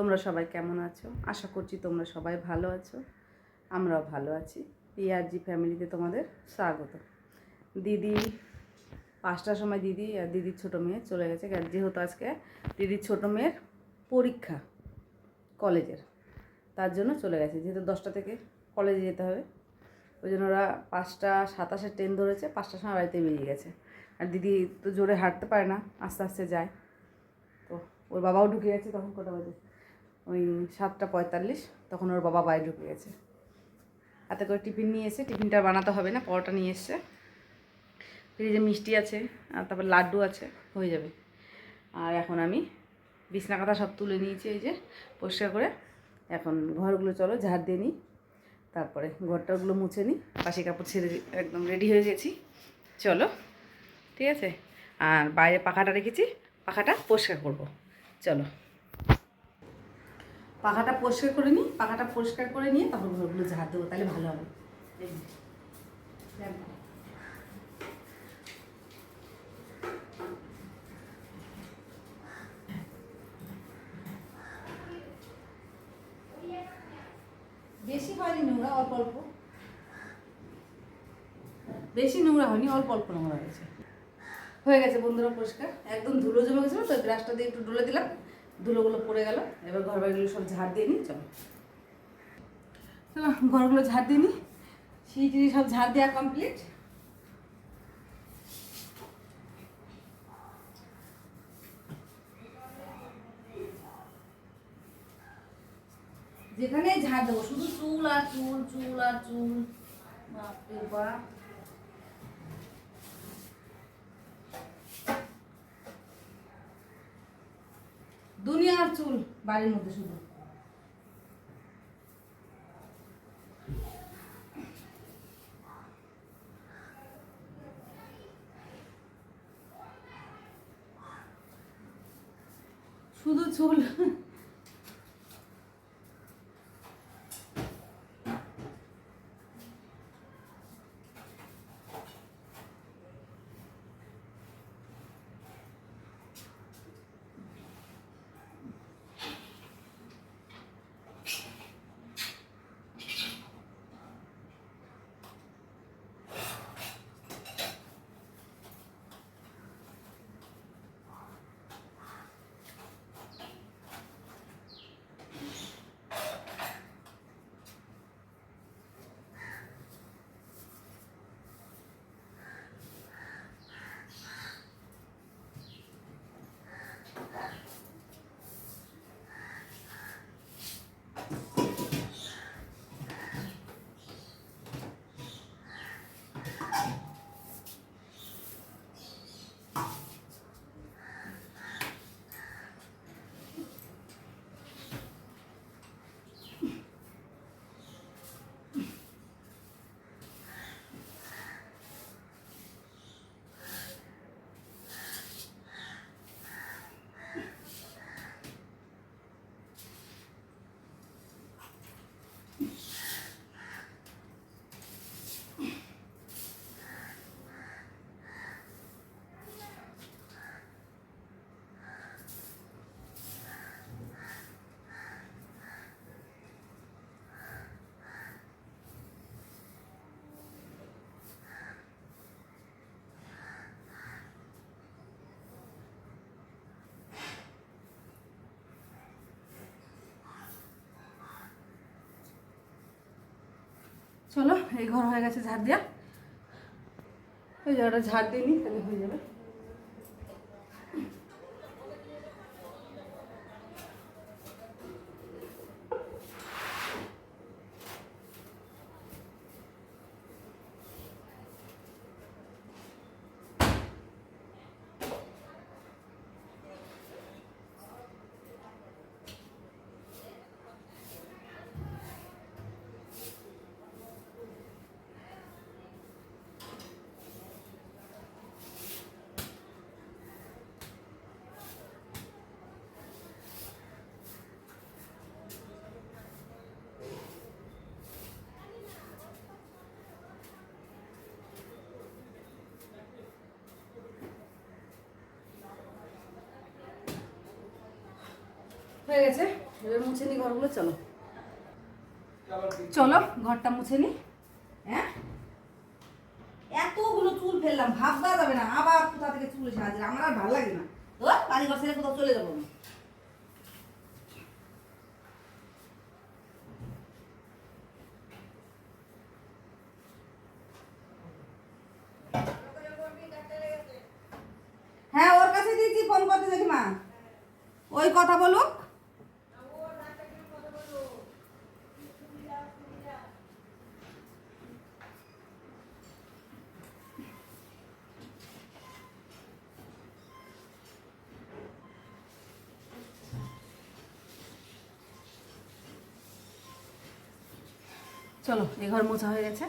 তোমরা সবাই কেমন আছো? আশা করছি তোমরা সবাই ভালো আছো। আমরাও ভালো আছি। পিআরজি ফ্যামিলিতে তোমাদের স্বাগত। দিদি, পাঁচটার সময় দিদি, আর দিদির ছোটো মেয়ে চলে গেছে। যেহেতু আজকে দিদির ছোটো মেয়ের পরীক্ষা কলেজের, তার জন্য চলে গেছে। যেহেতু দশটা থেকে কলেজে যেতে হবে, ওই জন্য ওরা পাঁচটা সাতাশের ট্রেন ধরেছে, পাঁচটার সময় বাড়িতে বেরিয়ে গেছে। আর দিদি তো জোরে হাঁটতে পারে না, আস্তে আস্তে যায়। তো ওর বাবাও ঢুকে গেছে তখন বাজে? ওই সাতটা পঁয়তাল্লিশ, তখন ওর বাবা বাইরে ঢুকে গেছে। হাতে করে টিফিন নিয়ে এসে, টিফিনটা বানাতে হবে না, পরোটা নিয়ে এসছে। ফ্রিজে মিষ্টি আছে, আর তারপর লাড্ডু আছে, হয়ে যাবে। আর এখন আমি বিছনা কাঁথা সব তুলে নিয়েছি, এই যে পরিষ্কার করে। এখন ঘরগুলো চলো, ঝাড় দিয়ে নিই। তারপরে ঘরটাগুলো মুছে নিই, বাসি কাপড় ছেড়ে একদম রেডি হয়ে গেছি। চলো, ঠিক আছে? আর বাইরে পাখাটা রেখেছি, পাখাটা পরিষ্কার করব। চলো। পাখাটা পরিষ্কার করে নিই, পাখাটা পরিষ্কার করে নিয়ে তারপর ঘরগুলো ঝাড় দেবো, তাহলে ভালো হবে। বেশি হয়নি নোংরা, অল্প অল্প। বেশি নোংরা হয়নি, অল্প অল্প নোংরা হয়েছে। হয়ে গেছে বন্ধুরা পরিষ্কার। একদম ধুলো জমে গেছিল তো ব্রাশটা দিয়ে একটু ডলে দিলাম। ধুলোগুলো পড়ে গেল, এবার ঘর বাড়িগুলো সব ঝাড় দিয়ে নিই চলো। ঘরগুলো ঝাড় দিয়ে নিই সিঁড়ি সব ঝাড় দেওয়া কমপ্লিট যেখানে ঝাড় দেবো, শুধু চুল আর চুল চুল আর চুল। বাপরে বাপ। চুল বাড়ির মধ্যে শুধু। শুধু চুল। চলো, এই ঘর হয়ে গেছে ঝাড় দেওয়া ওই জায়গাটা ঝাড় দিয়ে নিই, তাহলে হয়ে যাবে। হয়ে গেছে। এবার মুছে নি ঘরগুলো, চলো। চলো, ঘরটা মুছে নি। হ্যাঁ? এতগুলো চুল ফেললাম ভাববা যাবে না। আবার কোথা থেকে চুল এসে হাজির? আমার আর ভালো লাগে না। তো ঘর কোথাও চলে যাব হ্যাঁ ওর কাছে দিয়েছি, ফোন করতে দেখি মা। ওই কথা বলুক। চলো এ ঘর মোছা হয়ে গেছে।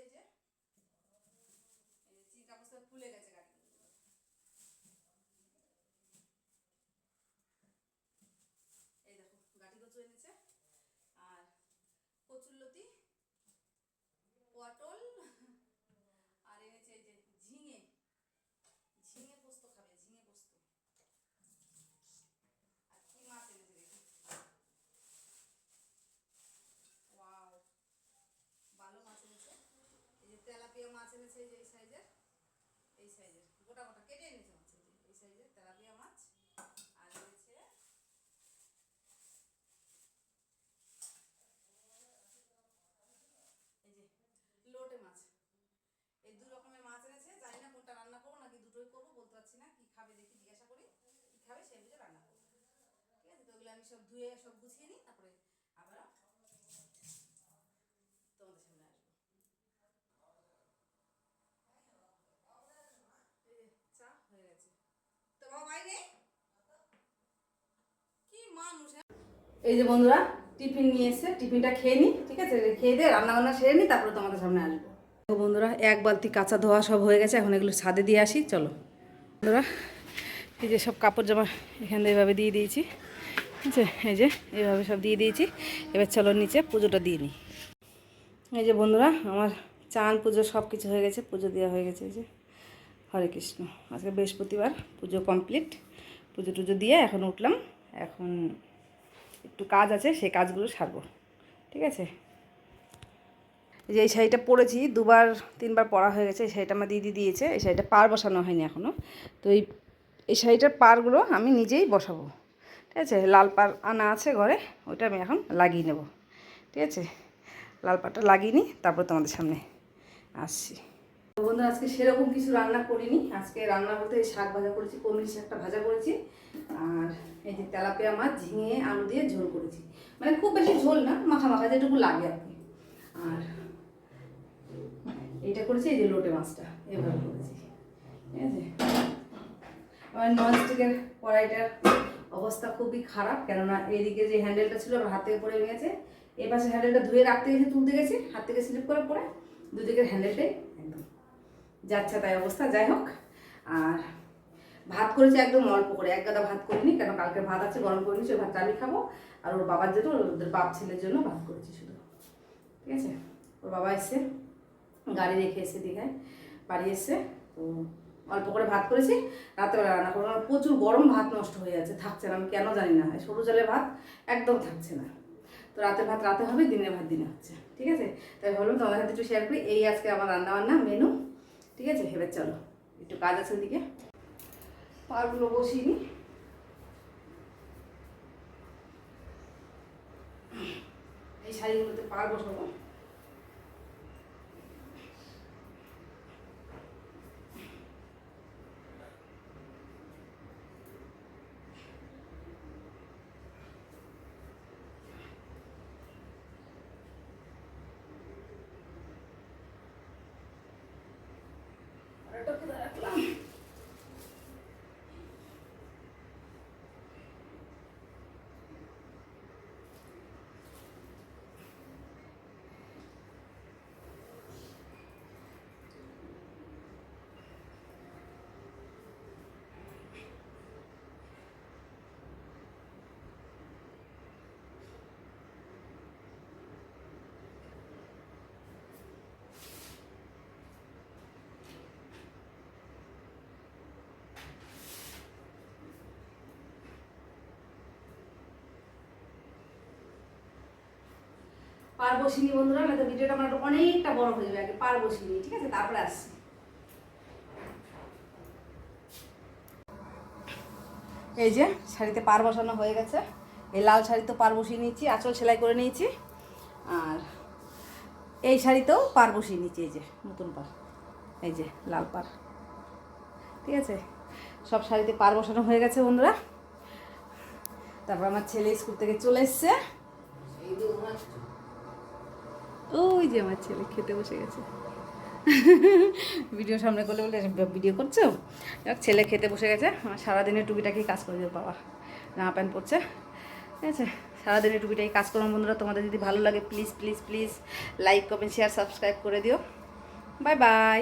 এই যে এই ফুলে গেছে গাঠি এই দেখো গাটি কচু এনেছে আর কচুরলতি পটল আর এনেছে এই যে ঝিঙে ঝিঙে পোস্ত খাবে ঝিঙে পোস্ত আর কি মাছ এনেছে দেখি ওয়াও ভালো মাছ এনেছে এই যে তেলাপিয়া মাছ এনেছে এই যে এই সাইজের এই সাইজের, গোটা গোটা কেটে এনেছে মাছ এই সাইজের তেলাপিয়া মাছ। আর এনেছে এই যে লোটে মাছ। এই দু রকমের মাছ এনেছে জানি না কোনটা রান্না করব নাকি দুটোই করব, বলতে পারছি না, কি খাবে দেখি জিজ্ঞাসা করি, কি খাবে সেই বুঝে রান্না করব। ঠিক আছে, তো ওগুলো আমি সব ধুয়ে সব গুছিয়ে নিই, তারপরে আবার তোমাদের সামনে আসব এই যে চা হয়ে গেছে তো বাবা বাইরে কি মানুষ হ্যাঁ? এই যে বন্ধুরা, টিফিন নিয়ে এসছে টিফিনটা খেয়ে নিই ঠিক আছে? খেয়ে দিয়ে রান্না বান্না সেরে নিই তারপরে তোমাদের সামনে আসব। তো বন্ধুরা, এক বালতি কাঁচা ধোয়া সব হয়ে গেছে, এখন এগুলো ছাদে দিয়ে আসি, চলো। বন্ধুরা, এই যে সব কাপড় জামা এখান থেকে এভাবে দিয়ে দিয়েছি, ঠিক আছে? এই যে এইভাবে সব দিয়ে দিয়েছি, এবার চলো নিচে পুজোটা দিয়ে নিই এই যে বন্ধুরা, আমার চান পুজো সব কিছু হয়ে গেছে, পুজো দেওয়া হয়ে গেছে, এই যে। হরে কৃষ্ণ, আজকে বৃহস্পতিবার, পুজো কমপ্লিট। পুজো টুজো দিয়ে এখন উঠলাম এখন একটু কাজ আছে সেই কাজগুলো সারবো। ঠিক আছে? যে এই শাড়িটা পরেছি, দুবার, তিনবার পরা হয়ে গেছে, এই শাড়িটা আমার দিদি দিয়েছে, এই শাড়িটা পার বসানো হয়নি এখনও তো এই এই শাড়িটার পারগুলো আমি নিজেই বসাবো। ঠিক আছে? লাল পার আনা আছে ঘরে, ওইটা আমি এখন লাগিয়ে নেব। ঠিক আছে? লাল পাটটা লাগিয়ে নিই, তারপর তোমাদের সামনে আসছি। বন্ধু আজকে সেরকম কিছু রান্না করিনি। আজকে রান্না বলতে শাক ভাজা করেছি কমিলি শাকটা ভাজা করেছি। আর এই যে তেলাপিয়া মাছ, ঝিঙে, আলু দিয়ে ঝোল করেছি। মানে খুব বেশি ঝোল না, মাখা মাখা যেটুকু লাগে আর কি। আর এইটা করেছি, এই যে লোটে মাছটা, এভাবে করেছি। ঠিক আছে? আমার ননস্টিকের কড়াইটার অবস্থা খুবই খারাপ, কেননা এইদিকে যে হ্যান্ডেলটা ছিল হাত থেকে পড়ে গেছে। এ পাশে হ্যান্ডেলটা ধুয়ে রাখতে গেছে, তুলতে গেছি, হাত থেকে স্লিপ করে পড়ে দুদিকের হ্যান্ডেলটাই যাচ্ছে তাই অবস্থা, যাই হোক। আর ভাত করেছি একদম অল্প করে, এক গাদা ভাত করিনি, কেন কালকে ভাত আছে, গরম করিনি সেই ভাতটা আমি খাব। আর ওর বাবার জন্য ওদের বাপ ছেলের জন্য ভাত করেছি শুধু। ঠিক আছে? ওর বাবা এসে গাড়ি রেখে এসে দীঘায় বাড়ি এসে, তো অল্প করে ভাত করেছি, রাত্রেবেলা রান্না করব। প্রচুর গরম ভাত নষ্ট হয়ে যাচ্ছে, থাকছে না, আমি কেন জানি না সরু জলের ভাত একদম থাকছে না। তো রাতের ভাত রাতে হবে, দিনের ভাত দিনে হচ্ছে। ঠিক আছে? তাই ভাবলাম তোমাদের সাথে একটু শেয়ার করি, এই আজকে আমার রান্না বান্না মেনু ঠিক আছে? এবার চলো। একটু কাজ আছে ওদিকে। পাগুলো বসিয়ে এই শাড়িগুলোতে পার বসাবো। রাখলাম পার বসিনি বন্ধুরা না তো ভিডিওটা আমার অনেকটা বড় হয়ে যাবে আগে পার বসিনি ঠিক আছে? তারপরে আসছি। এই যে, শাড়িতে পার বসানো হয়ে গেছে। এই লাল শাড়ি তো পার বসিয়ে নিয়েছি, আঁচল সেলাই করে নিয়েছি। আর এই শাড়িতেও পার বসিয়ে নিয়েছি, এই যে, নতুন পার। এই যে, লাল পার। ঠিক আছে? সব শাড়িতে পার বসানো হয়ে গেছে বন্ধুরা। তারপর আমার ছেলে স্কুল থেকে চলে এসছে। ওই যে আমার ছেলে খেতে বসে গেছে। ভিডিও সামনে করলে বলে, ভিডিও করছ? ছেলে খেতে বসে গেছে। আমার সারাদিনের টুপিটাকেই কাজ করে দেবে, বাবা। জামা প্যান্ট পরছে ঠিক আছে? সারাদিনের টুপিটাই কাজ করুন বন্ধুরা। তোমাদের যদি ভালো লাগে please please please like comment share subscribe করে দিও। Bye bye